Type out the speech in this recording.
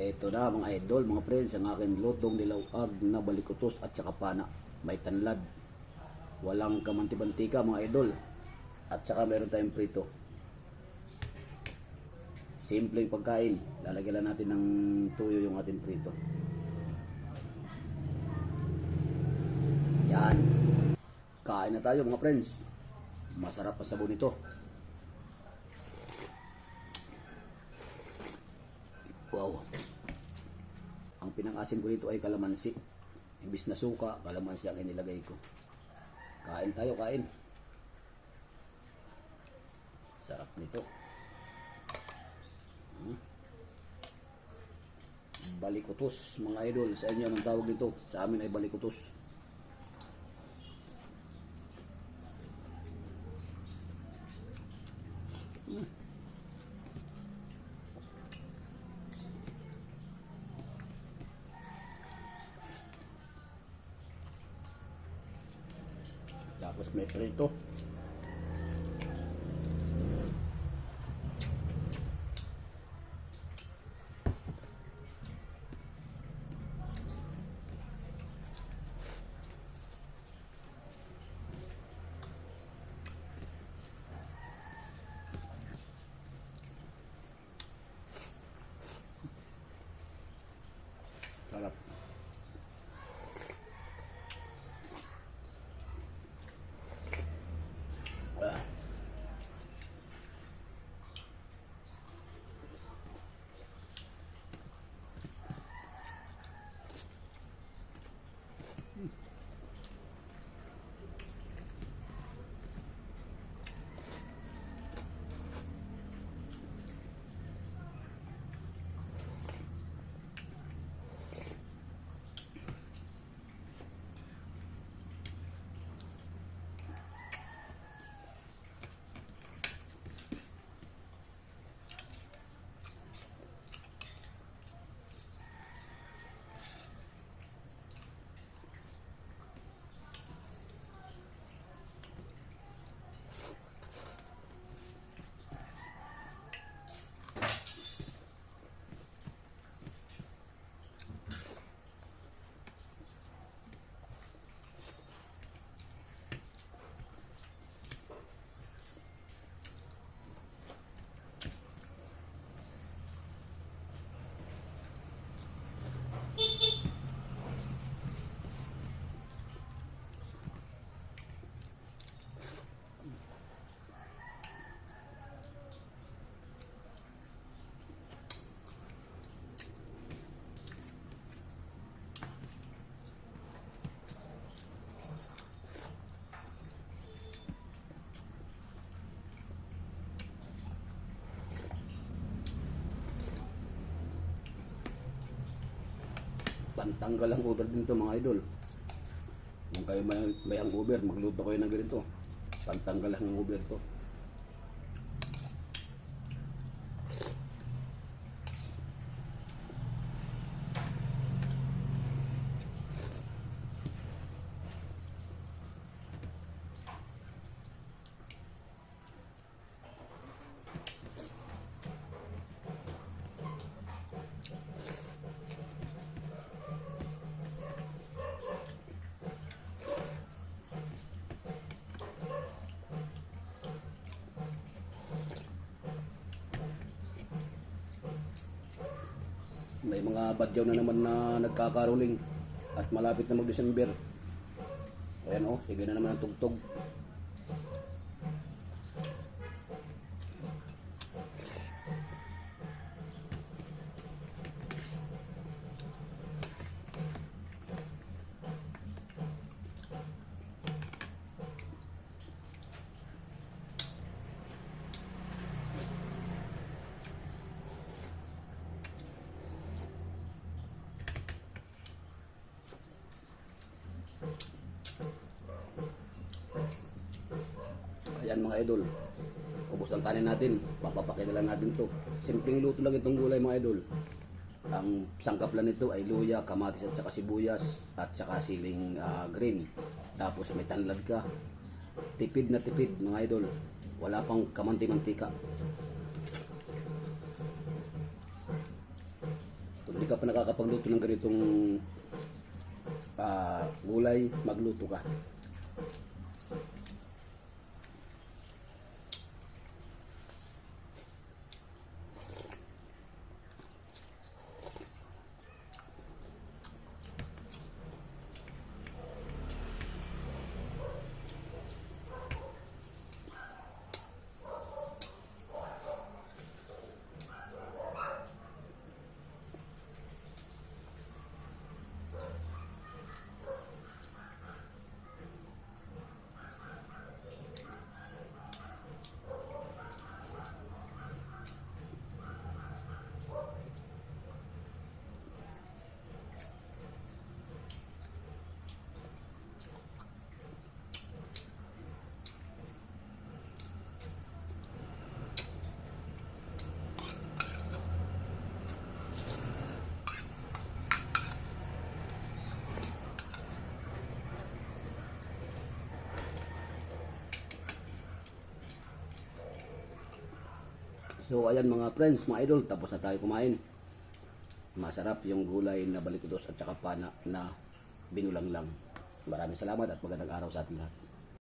Ito na mga idol, mga friends, ang aking lutong nilawag na balikutos at saka pana. May tanlad. Walang kamantibantika mga idol. At saka meron tayong prito. Simpleng pagkain. Lalagyan natin ng tuyo yung ating prito. Yan. Kain na tayo mga friends. Masarap pa sabon ito. Wow. Ang pinangasim ko dito ay kalamansi. Imbis na suka, kalamansi ang inilagay ko. Kain tayo, kain. Sarap nito. Hmm. Balikutos, mga idol. Sa inyo, anong tawag nito? Sa amin ay balikutos. Tapos may prito. Ang Uber din to mga idol. Kung kayo may, may ang Uber, magluto kayo ng ganito. Pantanggal ang Uber to. May mga badyaw na naman na nagkakaroling at malapit na mag-December. Ayan oh, sige na naman ang tugtog. Ayan mga idol. Ubos ang kanin natin. Papapakita lang natin to. Simpleng luto lang itong gulay mga idol. Ang sangkap lang nito ay luya, kamatis at saka sibuyas at saka siling ah, green. Tapos may tanlad ka. Tipid na tipid mga idol. Wala pang kamanti-mantika. Kung hindi ka pa nakakapagluto ng ganitong ah, gulay, magluto ka. So ayan mga friends, mga idol, tapos na tayo kumain. Masarap yung gulay na balikudos at saka pana na binulang lang. Maraming salamat at magandang araw sa ating lahat.